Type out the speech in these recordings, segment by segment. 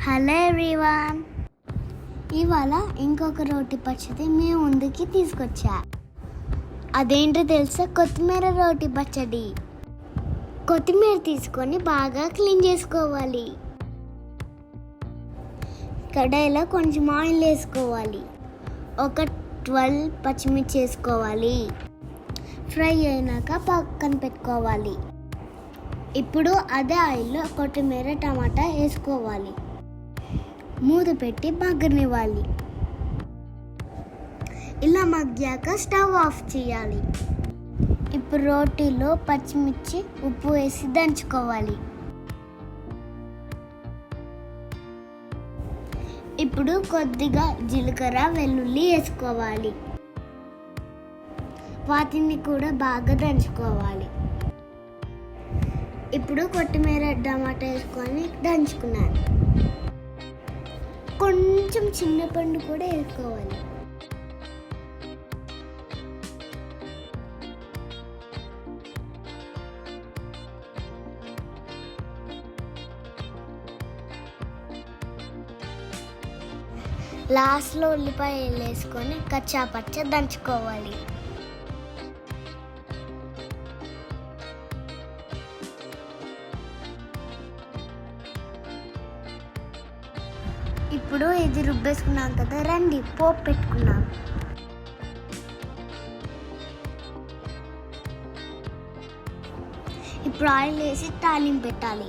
Hello everyone. ఇవాళ ఇంకొక రోటి పచ్చడి మీ ముందుకి తీసుకొచ్చా. అదేంటో తెలుసా? కొత్తిమీర రోటి పచ్చడి. కొత్తిమీర తీసుకొని బాగా క్లీన్ చేసుకోవాలి. కడాయిలో కొంచెం ఆయిల్ వేసుకోవాలి. ఒక ట్వెల్వ్ పచ్చిమిర్చి వేసుకోవాలి. ఫ్రై అయినాక పక్కన పెట్టుకోవాలి. ఇప్పుడు అదే ఆయిల్లో కొత్తిమీర టమాటా వేసుకోవాలి. మూత పెట్టి మగ్గనివ్వాలి ఇలా మగ్గాక స్టవ్ ఆఫ్ చేయాలి. ఇప్పుడు రోటీలో పచ్చిమిర్చి ఉప్పు వేసి దంచుకోవాలి. ఇప్పుడు కొద్దిగా జీలకర్ర వెల్లుల్లి వేసుకోవాలి. వాటిని కూడా బాగా దంచుకోవాలి. ఇప్పుడు కొత్తిమీర టమాటా వేసుకొని దంచుకున్నాను. కొంచెం చిన్న పండు కూడా వేసుకోవాలి. లాస్ట్లో ఉల్లిపాయలు వేసుకొని కచ్చా పచ్చ దంచుకోవాలి. ఇప్పుడు ఇది రుబ్బేసుకున్నాం కదా రండి పోపు పెట్టుకున్నాం. ఇప్పుడు ఆయిల్ వేసి తాలింపు పెట్టాలి.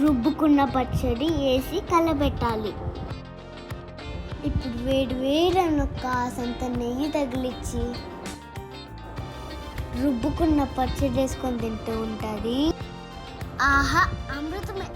రుబ్బుకున్న పచ్చడి వేసి కలబెట్టాలి. ఇప్పుడు వేడి వేడను కాసంత నెయ్యి తగిలిచ్చి రుబ్బుకున్న పచ్చడి వేసుకొని తింటూ ఉంటుంది. आहा अमृत में